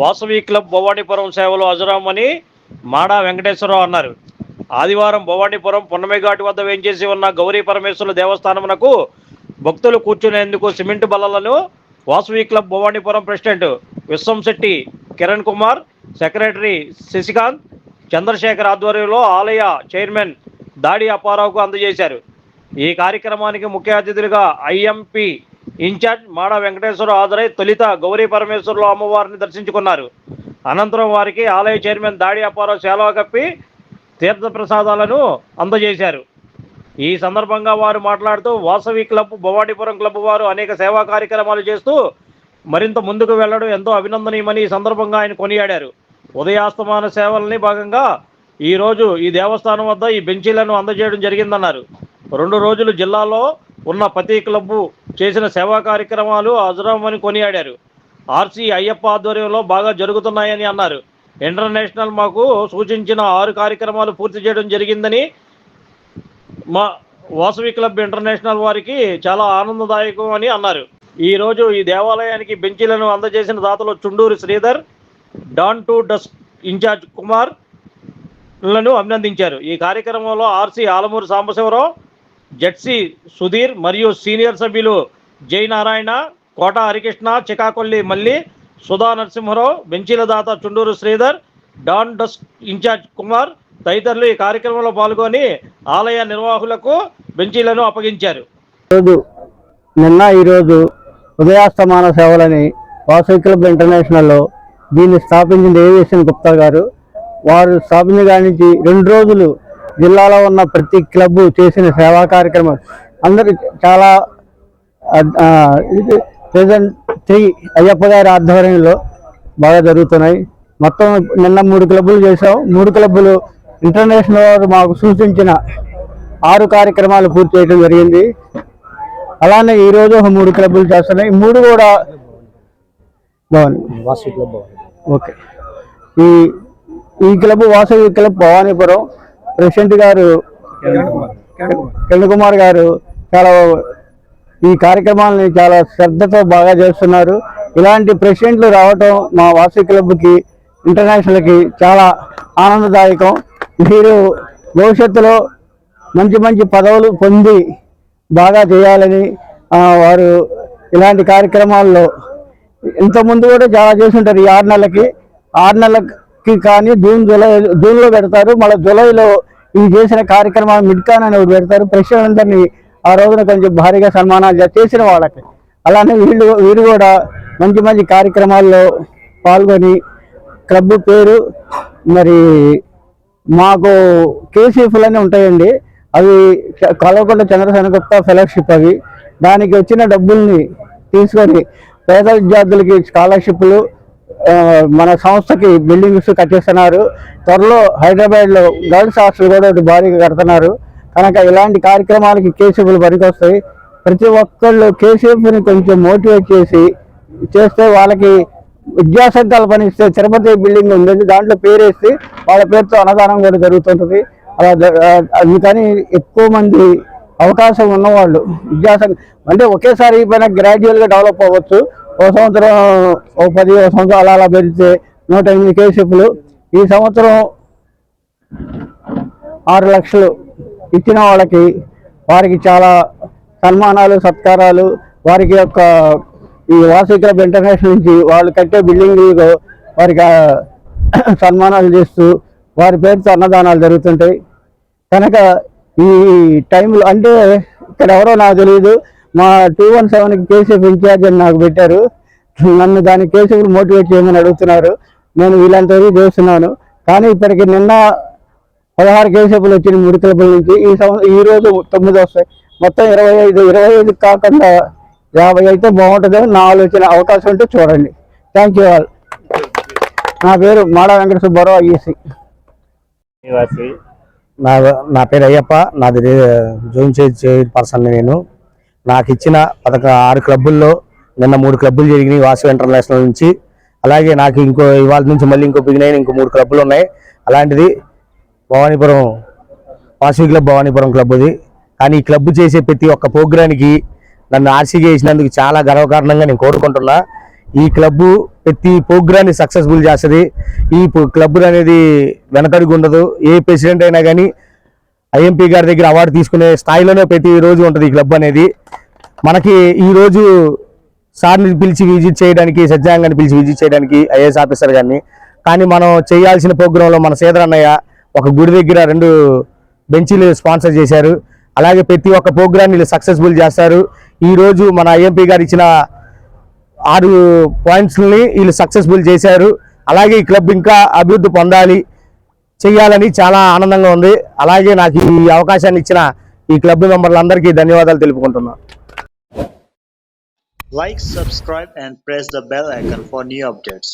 Vasavi club Bhavanipuram సేవలు అజరామని మాడా వెంకటేశ్వరరావు అన్నారు. ఆదివారం భవానీపురం పున్నమిఘాటి వద్ద వేంచేసి ఉన్న గౌరీ పరమేశ్వరుల దేవస్థానమునకు భక్తులు కూర్చునేందుకు cement బల్లలను Vasavi club Bhavanipuram president Vishwamsetti Kiran Kumar secretary Shashikanth Chandrashekar ఆధ్వర్యంలో ఆలయ చైర్మన్ దాడి అప్పారావుకు అందజేశారు. ఈ కార్యక్రమానికి ముఖ్య అతిథులుగా ఐఎంపి ఇన్ఛార్జ్ మాడ వెంకటేశ్వర హాజరై తొలిత గౌరీ పరమేశ్వరుల అమ్మవారిని దర్శించుకున్నారు. అనంతరం వారికి ఆలయ చైర్మన్ దాడి అప్పారావు సేలవ కప్పి తీర్థ ప్రసాదాలను అందజేశారు. ఈ సందర్భంగా వారు మాట్లాడుతూ వాసవి క్లబ్ భవానీపురం క్లబ్ వారు అనేక సేవా కార్యక్రమాలు చేస్తూ మరింత ముందుకు వెళ్ళడం ఎంతో అభినందనీయమని ఈ సందర్భంగా ఆయన కొనియాడారు. ఉదయాస్తమాన సేవలని భాగంగా ఈరోజు ఈ దేవస్థానం వద్ద ఈ బెంచీలను అందజేయడం జరిగిందన్నారు. రెండు రోజులు జిల్లాలో ఉన్న ప్రతి క్లబ్బు చేసిన సేవా కార్యక్రమాలు అజరామని కొనియాడారు. ఆర్సీ అయ్యప్ప ఆధ్వర్యంలో బాగా జరుగుతున్నాయని అన్నారు. ఇంటర్నేషనల్ మాకు సూచించిన ఆరు కార్యక్రమాలు పూర్తి చేయడం జరిగిందని మా వాసవి క్లబ్ ఇంటర్నేషనల్ వారికి చాలా ఆనందదాయకం అని అన్నారు. ఈరోజు ఈ దేవాలయానికి బెంచీలను అందజేసిన దాతలు Chunduru Sridhar dawn to dusk incharge కుమార్లను అభినందించారు. ఈ కార్యక్రమంలో ఆర్సీ ఆలమూరు సాంబశివరావు జెడ్సీ సుధీర్ మరియు సీనియర్ సభ్యులు జై నారాయణ కోట హరికృష్ణ చికాకొల్లి మల్లి సుధా నరసింహరావు బెంచీల దాత Chunduru Sridhar dawn dusk incharge Kumar తదితరులు ఈ కార్యక్రమంలో పాల్గొని ఆలయ నిర్వాహకులకు బెంచీలను అప్పగించారు. రోజు నిన్న ఈరోజు ఉదయాస్తమాన సేవలని వాసవి క్లబ్ ఇంటర్నేషనల్లో దీన్ని స్థాపించింది ఏవిఎస్ఎన్ గుప్తా గారు. వారు స్థాపించిన కాడి నుంచి రెండు రోజులు జిల్లాలో ఉన్న ప్రతి క్లబ్ చేసిన సేవా కార్యక్రమం. అందరూ చాలా ప్రజెంట్ త్రీ అయ్యప్ప గారి ఆధ్వర్యంలో బాగా జరుగుతున్నాయి. మొత్తం నిన్న మూడు క్లబ్బులు చేసాం మూడు క్లబ్బులు ఇంటర్నేషనల్ వారు మాకు సూచించిన ఆరు కార్యక్రమాలు పూర్తి చేయడం జరిగింది. అలానే ఈ రోజు ఒక మూడు క్లబ్బులు చేస్తున్నాయి. ఈ మూడు కూడా బాగుంది ఓకే. ఈ ఈ club Vasavi club Bhavanipuram. President గారు కిరణ్ కుమార్. గారు చాలా ఈ కార్యక్రమాలని చాలా శ్రద్ధతో బాగా చేస్తున్నారు. ఇలాంటి ప్రెసిడెంట్లు రావటం మా వాసవి క్లబ్కి ఇంటర్నేషనల్కి చాలా ఆనందదాయకం. మీరు భవిష్యత్తులో మంచి మంచి పదవులు పొంది బాగా చేయాలని వారు ఇలాంటి కార్యక్రమాల్లో ఇంతకుముందు కూడా చాలా చేస్తుంటారు ఈ ఆరు నెలలకి. ఆరు నెలలకి కానీ జూన్ జూలై జూన్లో పెడతారు. మళ్ళీ జూలైలో ఈ చేసిన కార్యక్రమాలు మిడ్కాన్ అని ఒకటి పెడతారు. ప్రేక్షకులందరినీ ఆ రోజున కొంచెం భారీగా సన్మానాలు చేసిన వాళ్ళకి. అలానే వీళ్ళు వీరు కూడా మంచి మంచి కార్యక్రమాల్లో పాల్గొని క్లబ్ పేరు మరి మాకు కేసీఎఫ్లు అన్నీ ఉంటాయండి. అవి చ- చంద్రసేన గుప్తా ఫెలోషిప్ అవి. దానికి వచ్చిన డబ్బుల్ని తీసుకొని పేద విద్యార్థులకి స్కాలర్షిప్లు మన సంస్థకి బిల్డింగ్స్ కట్టిస్తున్నారు. త్వరలో హైదరాబాద్లో గర్ల్స్ హాస్టల్ కూడా భారీగా కడుతున్నారు. కనుక ఇలాంటి కార్యక్రమాలకి కేసీఎఫ్లు పనికొస్తాయి. ప్రతి ఒక్కళ్ళు కేసీఎఫ్ని కొంచెం మోటివేట్ చేసి చేస్తే వాళ్ళకి విద్యా సంకల్పన ఇస్తే తిరుపతి బిల్డింగ్ ఉంది దాంట్లో పేరేసి వాళ్ళ పేరుతో అన్నదానం కూడా జరుగుతుంటుంది. అలా అందుకని ఎక్కువ మంది అవకాశం ఉన్నవాళ్ళు విద్యాసం అంటే ఒకేసారి పైన గ్రాడ్యువల్గా డెవలప్ అవ్వచ్చు. ఓ సంవత్సరం ఓ పది సంవత్సరాలు సంవత్సరం అలా అలా పెరిగితే నూట ఎనిమిది కేసీఎఫ్లు. ఈ సంవత్సరం ఆరు లక్షలు ఇచ్చిన వాళ్ళకి వారికి చాలా సన్మానాలు సత్కారాలు. వారికి యొక్క ఈ వాసవి క్లబ్ ఇంటర్నేషనల్ నుంచి వాళ్ళు కట్టే బిల్డింగ్ వారికి సన్మానాలు చేస్తూ వారి పేరుతో అన్నదానాలు జరుగుతుంటాయి. కనుక ఈ టైంలో అంటే ఇక్కడ ఎవరో నాకు తెలియదు మా టూ వన్ సెవెన్కి కేసీఎఫ్ ఇన్ఛార్జ్ అని నాకు పెట్టారు. నన్ను దాని కేసీఎఫ్ మోటివేట్ చేయమని అడుగుతున్నారు. నేను వీళ్ళంత వరకు చేస్తున్నాను. కానీ ఇప్పటికి నిన్న పదహారు కేసీఎఫ్లు వచ్చిన మూడు క్లబ్ల నుంచి ఈ సంవత్సరం ఈ రోజు తొమ్మిది వస్తాయి. మొత్తం ఇరవై ఐదు ఇరవై ఐదు కాకుండా యాభై అయితే బాగుంటుంది. నా ఆలోచన అవకాశం ఉంటే చూడండి. థ్యాంక్ యూ ఆల్ నా పేరు మాడా వెంకట సుబ్బారావు ఐఎస్సి నా నా పేరు అయ్యప్ప. నాది జోన్ చైర్ పర్సన్ నేను. నాకు ఇచ్చిన పదక ఆరు క్లబ్బుల్లో నిన్న మూడు క్లబ్బులు జరిగినాయి వాసు ఇంటర్నేషనల్ నుంచి. అలాగే నాకు ఇంకో ఇవాళ నుంచి మళ్ళీ ఇంకో బిగినైన ఇంకో మూడు క్లబ్బులు ఉన్నాయి. అలాంటిది భవానీపురం వాసవి క్లబ్ భవానీపురం క్లబ్ ఇది కానీ ఈ క్లబ్ చేసే ప్రతి ఒక్క ప్రోగ్రానికి నన్ను ఆర్సీగా చేసినందుకు చాలా గర్వకారణంగా నేను కోరుకుంటున్నా. ఈ క్లబ్ ప్రతి ప్రోగ్రాన్ని సక్సెస్ఫుల్ చేస్తుంది. ఈ క్లబ్ అనేది వెనకడుగు ఉండదు. ఏ ప్రెసిడెంట్ అయినా కానీ ఐఎంపీ గారి దగ్గర అవార్డు తీసుకునే స్థాయిలోనే ప్రతి రోజు ఉంటుంది ఈ క్లబ్ అనేది. మనకి ఈ రోజు సార్ని పిలిచి విజిట్ చేయడానికి సజ్జాంగాన్ని పిలిచి విజిట్ చేయడానికి ఐఏఎస్ ఆఫీసర్ గారిని. కానీ మనం చేయాల్సిన ప్రోగ్రాంలో మన సేదర్ అన్నయ్య ఒక గుడి దగ్గర రెండు బెంచీలు స్పాన్సర్ చేశారు. అలాగే ప్రతి ఒక్క ప్రోగ్రామ్ వీళ్ళు సక్సెస్ఫుల్ చేస్తారు. ఈరోజు మన ఐఎంపీ గారు ఇచ్చిన ఆరు పాయింట్స్ని వీళ్ళు సక్సెస్ఫుల్ చేశారు. అలాగే ఈ క్లబ్ ఇంకా అభివృద్ధి పొందాలి. చేయాలని చాలా ఆనందంగా ఉంది అలాగే నాకు ఈ అవకాశాన్ని ఇచ్చిన ఈ క్లబ్ మెంబర్లందరికీ ధన్యవాదాలు తెలుపుకుంటున్నాను Like, subscribe, and press the bell icon for new updates.